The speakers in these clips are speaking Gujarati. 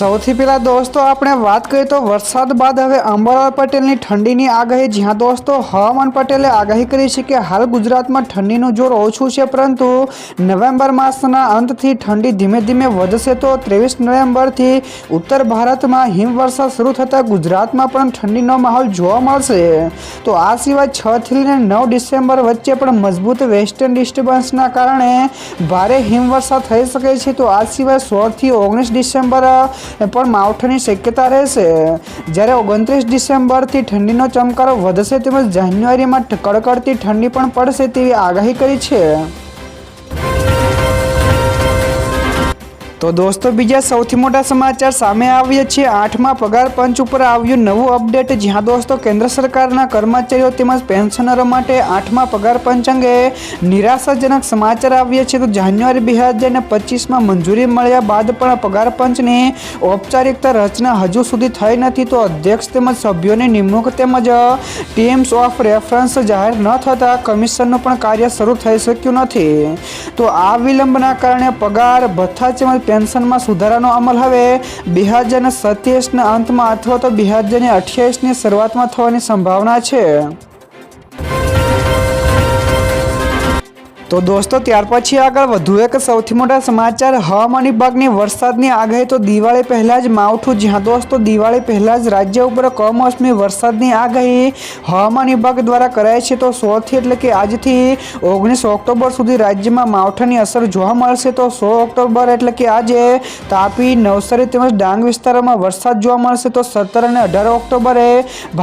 સૌથી પહેલાં દોસ્તો, આપણે વાત કરીએ તો વરસાદ બાદ હવે અંબાલાલ પટેલની ઠંડીની આગાહી. જ્યાં દોસ્તો, હવામાન પટેલે આગાહી કરી છે કે હાલ ગુજરાતમાં ઠંડીનું જોર ઓછું છે, પરંતુ નવેમ્બર માસના અંતથી ઠંડી ધીમે ધીમે વધશે તો ત્રેવીસ નવેમ્બરથી ઉત્તર ભારતમાં હિમવર્ષા શરૂ થતાં ગુજરાતમાં પણ ઠંડીનો માહોલ જોવા મળશે. તો આ સિવાય છથી લઈને નવ ડિસેમ્બર વચ્ચે પણ મજબૂત વેસ્ટર્ન ડિસ્ટર્બન્સના કારણે ભારે હિમવર્ષા થઈ શકે છે. તો આ સિવાય સોળથી ઓગણીસ ડિસેમ્બર પણ માવઠાની શક્યતા રહેશે. જ્યારે ઓગણત્રીસ ડિસેમ્બરથી ઠંડીનો ચમકારો વધશે તેમજ જાન્યુઆરીમાં કડકડતી ઠંડી પણ પડશે તેવી આગાહી કરી છે. તો દોસ્તો, બીજા સૌથી મોટા સમાચાર સામે આવ્યા છે. આઠમા પગાર પંચ ઉપર આવ્યું નવું અપડેટ, જ્યાં દોસ્તો, કેન્દ્ર સરકારના કર્મચારીઓ તેમજ પેન્શનરો માટે આઠમા પગાર પંચ અંગે નિરાશાજનક સમાચાર આવ્યા છે. તો જાન્યુઆરી બે હજાર પચીસમાં મંજૂરી મળ્યા બાદ પણ પગાર પંચની ઔપચારિકતા રચના હજુ સુધી થઈ નથી. તો અધ્યક્ષ તેમજ સભ્યોની નિમણૂક તેમજ ટીમ્સ ઓફ રેફરન્સ જાહેર ન થતાં કમિશનનું પણ કાર્ય શરૂ થઈ શક્યું નથી. તો આ વિલંબના કારણે પગાર, ભથ્થા તેમજ પેન્શનમાં સુધારાનો અમલ હવે બે હજાર સત્યાવીસના અંતમાં અથવા તો બે હજાર અઠ્યાવીસની શરૂઆતમાં થવાની સંભાવના છે. તો દોસ્તો, ત્યાર પછી આગળ વધુ એક સૌથી મોટા સમાચાર. હવામાન વિભાગની વરસાદની આગાહી તો દિવાળી પહેલાં જ માવઠું જ્યાં દોસ્તો, દિવાળી પહેલાં જ રાજ્ય ઉપર કમોસમી વરસાદની આગાહી હવામાન વિભાગ દ્વારા કરાય છે. તો સોળથી એટલે કે આજથી ઓગણીસ ઓક્ટોબર સુધી રાજ્યમાં માવઠાની અસર જોવા મળશે. તો સો ઓક્ટોબર એટલે કે આજે તાપી, નવસારી તેમજ ડાંગ વિસ્તારોમાં વરસાદ જોવા મળશે. તો સત્તર અને અઢાર ઓક્ટોબરે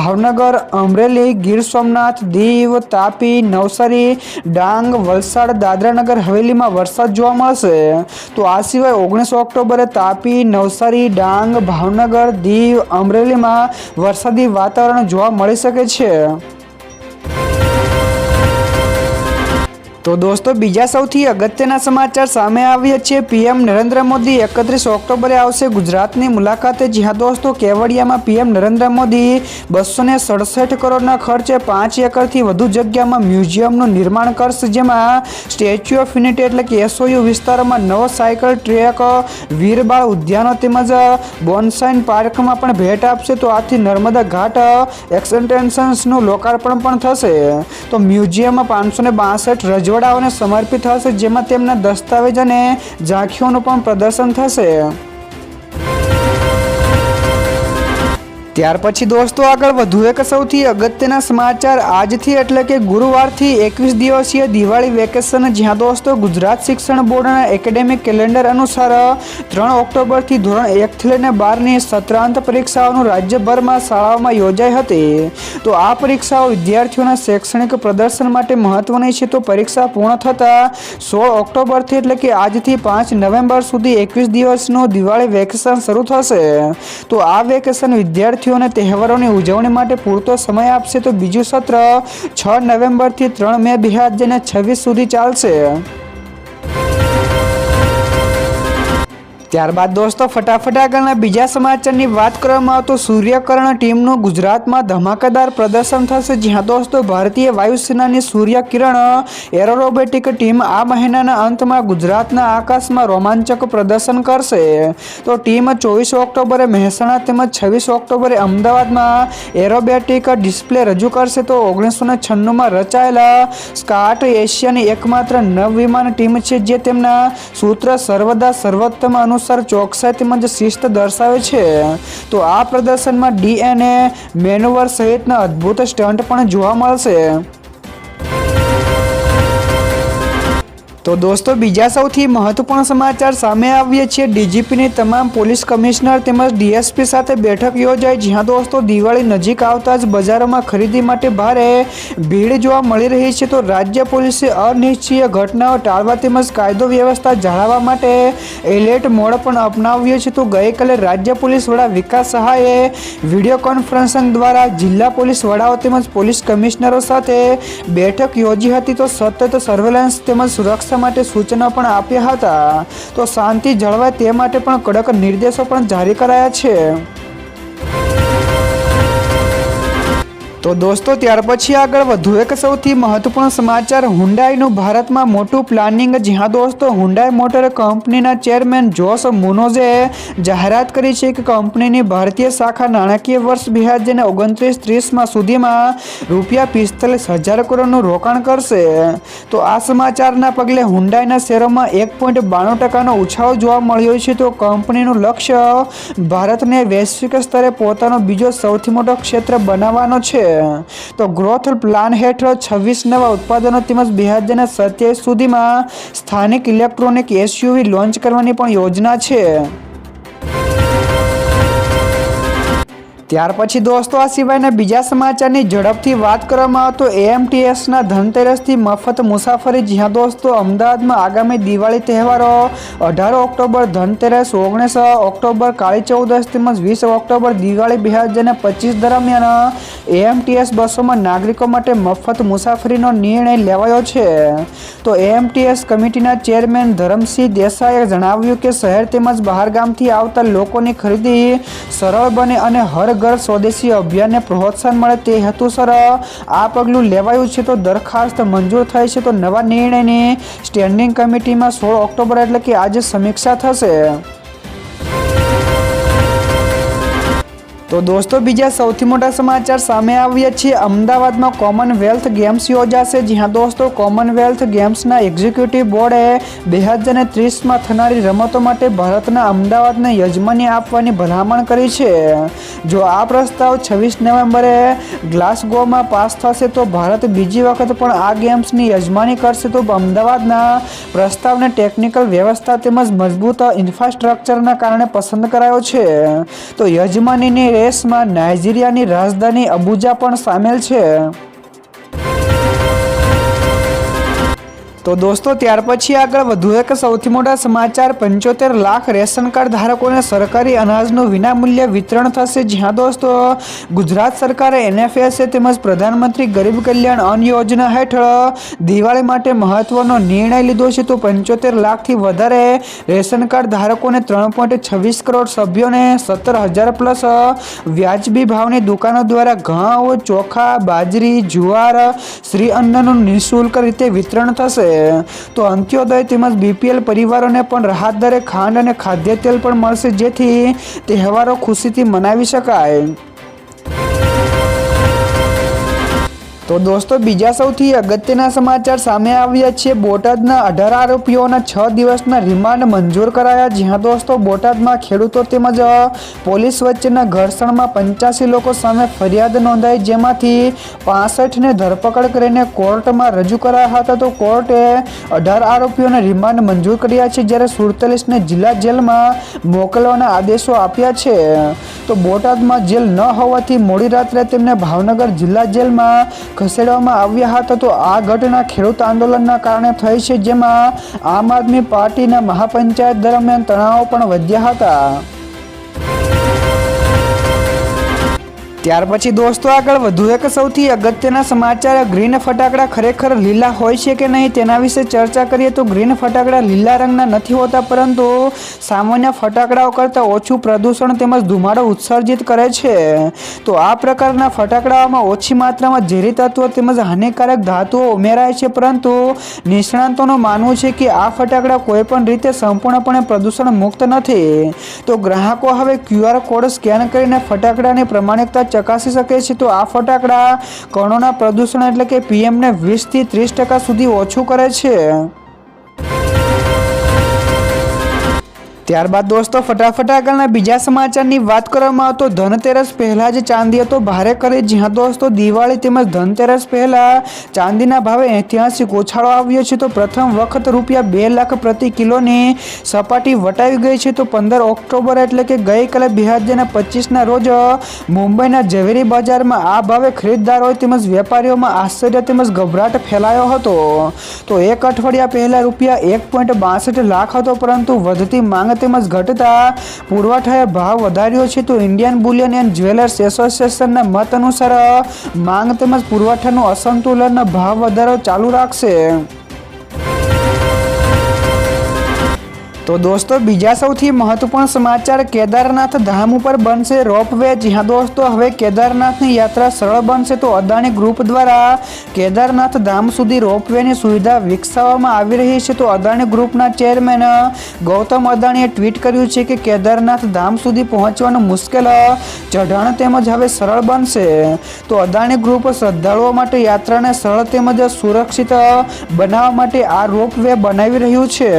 ભાવનગર, અમરેલી, ગીર સોમનાથ, દીવ, તાપી, નવસારી, ડાંગ, વલસાડ વલસાડ દાદરાનગર હવેલીમાં વરસાદ જોવા મળશે. તો આ સિવાય ઓગણીસ ઓક્ટોબરે તાપી, નવસારી, ડાંગ, ભાવનગર, દીવ, અમરેલીમાં વરસાદી વાતાવરણ જોવા મળી શકે છે. તો દોસ્તો, બીજા સૌથી અગત્યના સમાચાર સામે આવ્યા છે. પીએમ નરેન્દ્ર મોદી એકત્રીસ ઓક્ટોબરે આવશે ગુજરાતની મુલાકાતે. જ્યાં દોસ્તો, કેવડિયામાં પીએમ નરેન્દ્ર મોદી બસો ને સડસઠ કરોડના ખર્ચે પાંચ એકરથી વધુ જગ્યામાં મ્યુઝિયમનું નિર્માણ કરશે, જેમાં સ્ટેચ્યુ ઓફ યુનિટી એટલે કે એસઓયુ વિસ્તારોમાં નવો સાયકલ, ટ્રેક, વીરબાળ ઉદ્યાનો તેમજ બોનસાઇન પાર્કમાં પણ ભેટ આપશે. તો આથી નર્મદા ઘાટ એક્સટેન્શન્સનું લોકાર્પણ પણ થશે. તો મ્યુઝિયમમાં પાંચસો ને બાસઠ રજવાડાઓને સમર્પિત હશે જેમાં તેમના દસ્તાવેજ અને ઝાંખીઓનું પણ પ્રદર્શન થશે? ત્યાર પછી દોસ્તો આગળ વધુ એક સૌથી અગત્યના સમાચાર આજથી એટલે કે ગુરુવારથી એકવીસ દિવસીય દિવાળી વેકેશન, જ્યાં દોસ્તો ગુજરાત શિક્ષણ બોર્ડના એકેડેમિક કેલેન્ડર અનુસાર ત્રણ ઓક્ટોબરથી ધોરણ એકથી લઈને બારની સત્રાંત પરીક્ષાઓનું રાજ્યભરમાં શાળાઓમાં યોજાઈ હતી. તો આ પરીક્ષાઓ વિદ્યાર્થીઓના શૈક્ષણિક પ્રદર્શન માટે મહત્વની છે. તો પરીક્ષા પૂર્ણ થતાં સોળ ઓક્ટોબરથી એટલે કે આજથી પાંચ નવેમ્બર સુધી એકવીસ દિવસનું દિવાળી વેકેશન શરૂ થશે. તો આ વેકેશન વિદ્યાર્થીઓ વિદ્યાર્થીઓને તહેવારોની ઉજવણી માટે પૂરતો સમય આપશે તો બીજું સત્ર છ નવેમ્બરથી ત્રણ મે બે હજાર છવ્વીસ સુધી ચાલશે. ત્યારબાદ દોસ્તો, ફટાફટ આગળના બીજા સમાચારની વાત કરવામાં આવતો સૂર્યકર્ણ ટીમનું ગુજરાતમાં ધમાકેદાર પ્રદર્શન થશે. જ્યાં દોસ્તો, ભારતીય વાયુસેનાની સૂર્યકિરણ એરોરોબેટિક ટીમ આ મહિનાના અંતમાં ગુજરાતના આકાશમાં રોમાંચક પ્રદર્શન કરશે. તો ટીમ ચોવીસ ઓક્ટોબરે મહેસાણા તેમજ છવ્વીસ ઓક્ટોબરે અમદાવાદમાં એરોબેટિક ડિસ્પ્લે રજૂ કરશે. તો ઓગણીસો ને છન્નુંમાં રચાયેલા સ્કાટ એશિયાની એકમાત્ર નવ વિમાન ટીમ છે, જે તેમના સૂત્ર સર્વદા સર્વોત્તમ અનુસાર ચોકસાઈ તેમજ શિસ્ત દર્શાવે છે. તો આ પ્રદર્શનમાં ડીએનએ મેનુવર સહિતના અદ્ભુત સ્ટન્ટ પણ જોવા મળશે. તો દોસ્તો, બીજા સૌથી મહત્વપૂર્ણ સમાચાર સામે આવીએ છીએ. ડીજીપીની તમામ પોલીસ કમિશનર તેમજ ડીએસપી સાથે બેઠક યોજાઈ, જ્યાં દોસ્તો દિવાળી નજીક આવતા જ બજારોમાં ખરીદી માટે ભારે ભીડ જોવા મળી રહી છે. તો રાજ્ય પોલીસે અનિશ્ચિય ઘટનાઓ ટાળવા તેમજ કાયદો વ્યવસ્થા જાળવવા માટે એલર્ટ મોડ પણ અપનાવ્યો છે. તો ગઈકાલે રાજ્ય પોલીસ વડા વિકાસ સહાયે વીડિયો કોન્ફરન્સિંગ દ્વારા જિલ્લા પોલીસ વડાઓ તેમજ પોલીસ કમિશનરો સાથે બેઠક યોજી હતી. તો સતત સર્વેલન્સ તેમજ સુરક્ષા સુરક્ષા માટે સૂચના પણ આપ્યા હતા. તો શાંતિ જળવાય તે માટે પણ કડક નિર્દેશો પણ જારી કરાયા છે. તો દોસ્તો, ત્યાર પછી આગળ વધુ એક સૌથી મહત્વપૂર્ણ સમાચાર. હુન્ડાઈનું ભારતમાં મોટું પ્લાનિંગ. જ્યાં દોસ્તો હુન્ડાઈ મોટર કંપનીના ચેરમેન જોસ મુનોઝે જાહેરાત કરી છે કે કંપનીની ભારતીય શાખા નાણાકીય વર્ષ બે હજાર ઓગણત્રીસ ત્રીસમાં સુધીમાં રૂપિયા પિસ્તાલીસ હજાર કરોડનું રોકાણ કરશે. તો આ સમાચારના પગલે હુન્ડાઈના શેરોમાં એક પોઈન્ટ બાણું ટકાનો ઉછાળો જોવા મળ્યો છે. તો કંપનીનું લક્ષ્ય ભારતને વૈશ્વિક સ્તરે પોતાનો બીજો સૌથી મોટો ક્ષેત્ર બનાવવાનો છે. તો ગ્રોથ પ્લાન હેઠળ છવ્વીસ નવા ઉત્પાદનો તેમજ બે હજારના સત્યાવીસ સુધીમાં સ્થાનિક ઇલેક્ટ્રોનિક એસયુવી લોન્ચ કરવાની પણ યોજના છે. ત્યાર પછી દોસ્તો, આ સિવાયના બીજા સમાચારની ઝડપથી વાત કરવામાં આવે તો એએમટીએસના ધનતેરસથી મફત મુસાફરી જ્યાં દોસ્તો, અમદાવાદમાં આગામી દિવાળી તહેવારો અઢાર ઓક્ટોબર ધનતેરસ, ઓગણીસ ઓક્ટોબર કાળી ચૌદસ તેમજ વીસ ઓક્ટોબર દિવાળી બે હજાર પચીસ દરમિયાન એએમટીએસ બસોમાં નાગરિકો માટે મફત મુસાફરીનો નિર્ણય લેવાયો છે. તો એએમટીએસ કમિટીના ચેરમેન ધરમસિંહ દેસાઈએ જણાવ્યું કે શહેર તેમજ બહારગામથી આવતા લોકોની ખરીદી સરળ બને અને હર ઘર સ્વદેશી અભિયાનને પ્રોત્સાહન મળે તે હેતુસર આ પગલું લેવાયું છે. તો દરખાસ્ત મંજૂર થઈ છે. તો નવા નિર્ણયની સ્ટેન્ડિંગ કમિટીમાં સોળ ઓક્ટોબર એટલે કે આજે સમીક્ષા થશે. તો દોસ્તો, બીજા સૌથી મોટા સમાચાર સામે આવ્યા છે. અમદાવાદમાં કોમનવેલ્થ ગેમ્સ યોજાશે, જ્યાં દોસ્તો કોમનવેલ્થ ગેમ્સના એક્ઝિક્યુટિવ બોર્ડે બે હજાર ત્રીસમાં થનારી રમતો માટે ભારતના અમદાવાદને યજમાની આપવાની ભલામણ કરી છે. જો આ પ્રસ્તાવ છવ્વીસ નવેમ્બરે ગ્લાસગોમાં પાસ થશે, તો ભારત બીજી વખત પણ આ ગેમ્સની યજમાની કરશે. તો અમદાવાદના પ્રસ્તાવને ટેકનિકલ વ્યવસ્થા તેમજ મજબૂત ઇન્ફ્રાસ્ટ્રક્ચરના કારણે પસંદ કરાયો છે. તો યજમાનીની રેસમાં નાઇજીરિયાની રાજધાની અબુજા પણ સામેલ છે. તો દોસ્તો, ત્યાર પછી આગળ વધુ એક સૌથી મોટા સમાચાર. પંચોતેર લાખ રેશન કાર્ડ ધારકોને સરકારી અનાજનું વિનામૂલ્ય વિતરણ થશે. જ્યાં દોસ્તો, ગુજરાત સરકારે એનએફએસએ તેમજ પ્રધાનમંત્રી ગરીબ કલ્યાણ અન્ન યોજના હેઠળ દિવાળી માટે મહત્વનો નિર્ણય લીધો છે. તો પંચોતેર લાખથી વધારે રેશન કાર્ડ ધારકોને ત્રણ પોઈન્ટ છવ્વીસ કરોડ સભ્યોને સત્તર હજાર પ્લસ વ્યાજબી ભાવની દુકાનો દ્વારા ઘઉં, ચોખા, બાજરી, જુવાર, શ્રી અન્નનું નિઃશુલ્ક રીતે વિતરણ થશે. તો અંત્યોદય તેમજ બીપીએલ પરિવારોને પણ રાહત દરે ખાંડ અને ખાદ્ય તેલ પણ મળશે જેથી તહેવારો ખુશીથી મનાવી શકાય. તો દોસ્તો, બીજા સૌથી અગત્યના સમાચાર સામે આવ્યા છે. બોટાદના અઢાર આરોપીઓના છ દિવસના રિમાન્ડ મંજૂર કરાયા. જ્યાં દોસ્તો, બોટાદમાં ખેડૂતો તેમજ પોલીસ વચ્ચેના ઘર્ષણમાં પંચ્યાસી લોકો સામે ફરિયાદ નોંધાઈ. જેમાંથી પાસઠને ધરપકડ કરીને કોર્ટમાં રજૂ કરાયા હતા. તો કોર્ટે અઢાર આરોપીઓને રિમાન્ડ મંજૂર કર્યા છે. જ્યારે સુડતાલીસને જિલ્લા જેલમાં મોકલવાના આદેશો આપ્યા છે. તો બોટાદમાં જેલ ન હોવાથી મોડી રાત્રે તેમને ભાવનગર જિલ્લા જેલમાં ખસેડવામાં આવ્યા હતા તો આ ઘટના ખેડૂત આંદોલનના કારણે થઈ છે, જેમાં આમ આદમી પાર્ટીના મહાપંચાયત દરમિયાન તણાવો પણ વધ્યા હતા. ત્યાર પછી દોસ્તો, આગળ વધુ એક સૌથી અગત્યના સમાચાર. ગ્રીન ફટાકડા ખરેખર લીલા હોય છે કે નહીં તેના વિશે ચર્ચા કરીએ તો ગ્રીન ફટાકડા લીલા રંગના નથી હોતા, પરંતુ સામાન્ય ફટાકડાઓ કરતાં ઓછું પ્રદૂષણ તેમજ ધુમાડો ઉત્સર્જિત કરે છે. તો આ પ્રકારના ફટાકડાઓમાં ઓછી માત્રામાં ઝેરી તત્વો તેમજ હાનિકારક ધાતુઓ ઉમેરાય છે, પરંતુ નિષ્ણાંતોનું માનવું છે કે આ ફટાકડા કોઈપણ રીતે સંપૂર્ણપણે પ્રદૂષણ મુક્ત નથી. તો ગ્રાહકો હવે ક્યુઆર કોડ સ્કેન કરીને ફટાકડાની પ્રમાણિકતા ચકાસી શકે છે તો આ ફટાકડા કણોના પ્રદૂષણ એટલે કે પીએમને વીસથી ત્રીસ ટકા સુધી ઓછું કરે છે. ત્યારબાદ દોસ્તો, ફટાફટ આગળના બીજા સમાચારની વાત કરવામાં આવતો ધનતેરસ પહેલાં જ ચાંદી હતો ભારે કરી જ્યાં દોસ્તો, દિવાળી તેમજ ધનતેરસ પહેલાં ચાંદીના ભાવે ઐતિહાસિક ઉછાળો આવ્યો છે. તો પ્રથમ વખત રૂપિયા બે લાખ પ્રતિ કિલોની સપાટી વટાવી ગઈ છે. તો પંદર ઓક્ટોબર એટલે કે ગઈકાલે બે હજારના પચીસના રોજ મુંબઈના ઝવેરી બજારમાં આ ભાવે ખરીદદારો તેમજ વેપારીઓમાં આશ્ચર્ય તેમજ ગભરાટ ફેલાયો હતો. તો એક અઠવાડિયા પહેલા રૂપિયા એક પોઈન્ટ બાસઠ લાખ હતો, પરંતુ વધતી માંગ તેમજ ઘટતા પુરવઠાએ ભાવ વધાર્યો છે તો ઇન્ડિયન બુલિયન એન્ડ જ્વેલર્સ એસોસિએશનના મત અનુસાર માંગ તેમજ પુરવઠાનું અસંતુલન ભાવ વધારો ચાલુ રાખશે. તો દોસ્તો, બીજા સૌથી મહત્વપૂર્ણ સમાચાર કેદારનાથ ધામ ઉપર બનશે રોપવે જ્યાં દોસ્તો, હવે કેદારનાથની યાત્રા સરળ બનશે તો અદાણી ગ્રુપ દ્વારા કેદારનાથ ધામ સુધી રોપવેની સુવિધા વિકસાવવામાં આવી રહી છે. તો અદાણી ગ્રુપના ચેરમેન ગૌતમ અદાણીએ ટ્વીટ કર્યું છે કે કેદારનાથ ધામ સુધી પહોંચવાનું મુશ્કેલ ચઢાણ તેમજ હવે સરળ બનશે. તો અદાણી ગ્રુપ શ્રદ્ધાળુઓ માટે યાત્રાને સરળ તેમજ સુરક્ષિત બનાવવા માટે આ રોપવે બનાવી રહ્યું છે.